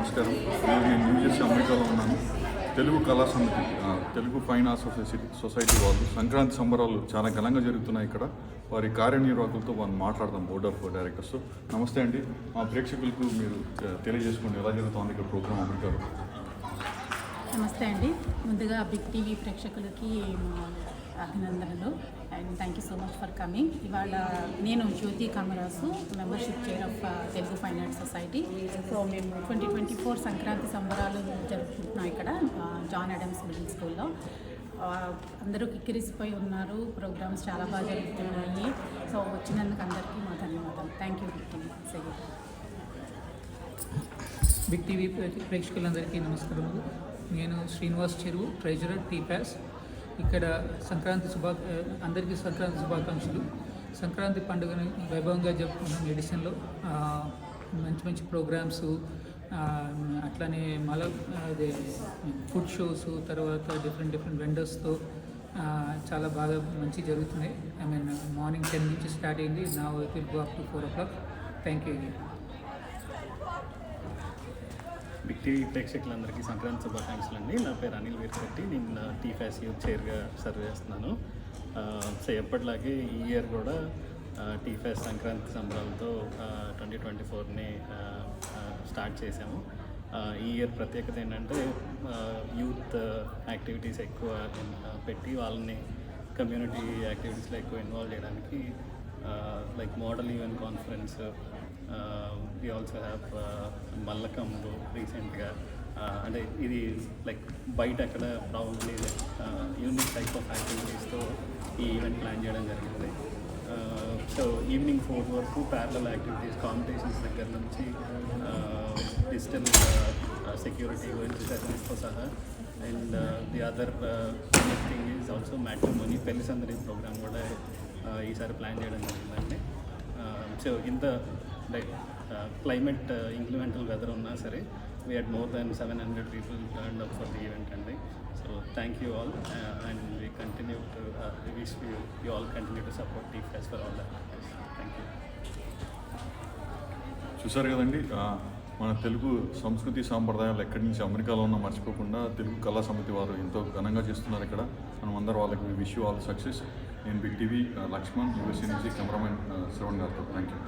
నమస్కారం. నేను నేను అమెరికాలో ఉన్నాను. Telugu Kala Samiti Telugu fine arts society society వాళ్ళు సంక్రాంతి సంబరాలు చాలా ఘనంగా జరుగుతున్నాయి ఇక్కడ. వారి కార్యనిర్వాహకులతో మనం మాట్లాడదాం బోర్డ్ ఆఫ్ డైరెక్టర్స్ నమస్తే అండి. మా ప్రేక్షకులకు మీరు తె- తెలియజేసుకోండి ఎలా జరుగుతుంది ఇక్కడ ప్రోగ్రామ్ అమెరికాలో? నమస్తే అండి. ముందుగా బిగ్ టీవీ ప్రేక్షకులకి మా అభినందనలు. And thank you so much for coming ఇవాళ నేను Jyothi Kamarasu membership chair of Telugu fine arts society so మేము ట్వంటీ ట్వంటీ ఫోర్ సంక్రాంతి సంబరాలు జరుపుకుంటున్నాం ఇక్కడ జాన్ అడమ్స్ మిడిల్ స్కూల్లో అందరూ కిక్కిరిసిపోయి ఉన్నారు ప్రోగ్రామ్స్ చాలా బాగా జరుగుతున్నాయి. సో వచ్చినందుకు అందరికీ మా ధన్యవాదాలు. Thank you big TV big TV ప్రేక్షకులందరికీ నమస్కారములు. నేను శ్రీనివాస్ చెరువు ట్రెజరర్ టీపాస్ ఇక్కడ సంక్రాంతి శుభా అందరికీ సంక్రాంతి శుభాకాంక్షలు. సంక్రాంతి పండుగని వైభవంగా జరుపుకున్నాం ఎడిషన్లో మంచి మంచి ప్రోగ్రామ్స్ అట్లానే మల అదే ఫుడ్ షోస్ తర్వాత డిఫరెంట్ డిఫరెంట్ వెండర్స్తో చాలా బాగా మంచి జరుగుతున్నాయి. ఐ మీన్ మార్నింగ్ టెన్ నుంచి స్టార్ట్ అయింది. నా వైపు go up to four o'clock thank you Big TV ప్రేక్షకులందరికీ సంక్రాంతి శుభాకాంక్షలు అండి నా పేరు అనిల్ వీర్శెట్టి. నేను టీ ఫ్యాస్ యూత్ చైర్గా సర్వ్ చేస్తున్నాను. సో ఎప్పటిలాగే ఈ ఇయర్ కూడా టీ ఫ్యాస్ సంక్రాంతి సంబరాలతో ట్వంటీ ట్వంటీ ఫోర్ని స్టార్ట్ చేశాము. ఈ ఇయర్ ప్రత్యేకత ఏంటంటే యూత్ యాక్టివిటీస్ ఎక్కువ పెట్టి వాళ్ళని కమ్యూనిటీ యాక్టివిటీస్లో ఎక్కువ ఇన్వాల్వ్ చేయడానికి like model event conference we also have mallakhamb రీసెంట్గా అంటే ఇది లైక్ బయట అక్కడ ప్రాబ్లీ యూనిక్ టైప్ ఆఫ్ యాక్టివిటీస్తో ఈ ఈవెంట్ ప్లాన్ చేయడం జరిగింది. సో ఈవినింగ్ ఫోర్ వరకు ప్యారలల్ యాక్టివిటీస్ కాంపిటీషన్స్ దగ్గర నుంచి డిజిటల్ సెక్యూరిటీ గురించి సెషన్స్తో సహా and the other thing is also matrimony పెళ్ళి సందడి ప్రోగ్రామ్ కూడా uh, ఈసారి ప్లాన్ చేయడం జరిగిందండి. Uh, సో ఇంత లైక్ క్లైమేట్ ఇంక్లిమెంటల్ వెదర్ ఉన్నా సరే we had more than seven hundred people turn up for the event అండి so thank you all and we continue to wish you you all continue to support T FAS for all that thank you చూసారు కదండి మన తెలుగు సంస్కృతి సాంప్రదాయాలు ఎక్కడి నుంచి అమెరికాలో ఉన్న మర్చిపోకుండా తెలుగు కళా సమితి వారు ఎంతో ఘనంగా చేస్తున్నారు ఇక్కడ. మనం అందరూ వాళ్ళకి విష్ యూ ఆల్ సక్సెస్ నేను బిగ్ టీవీ లక్ష్మణ్ యూఎస్సీ నుంచి కెమెరామెన్ శ్రవణ్ గారితో. Thank you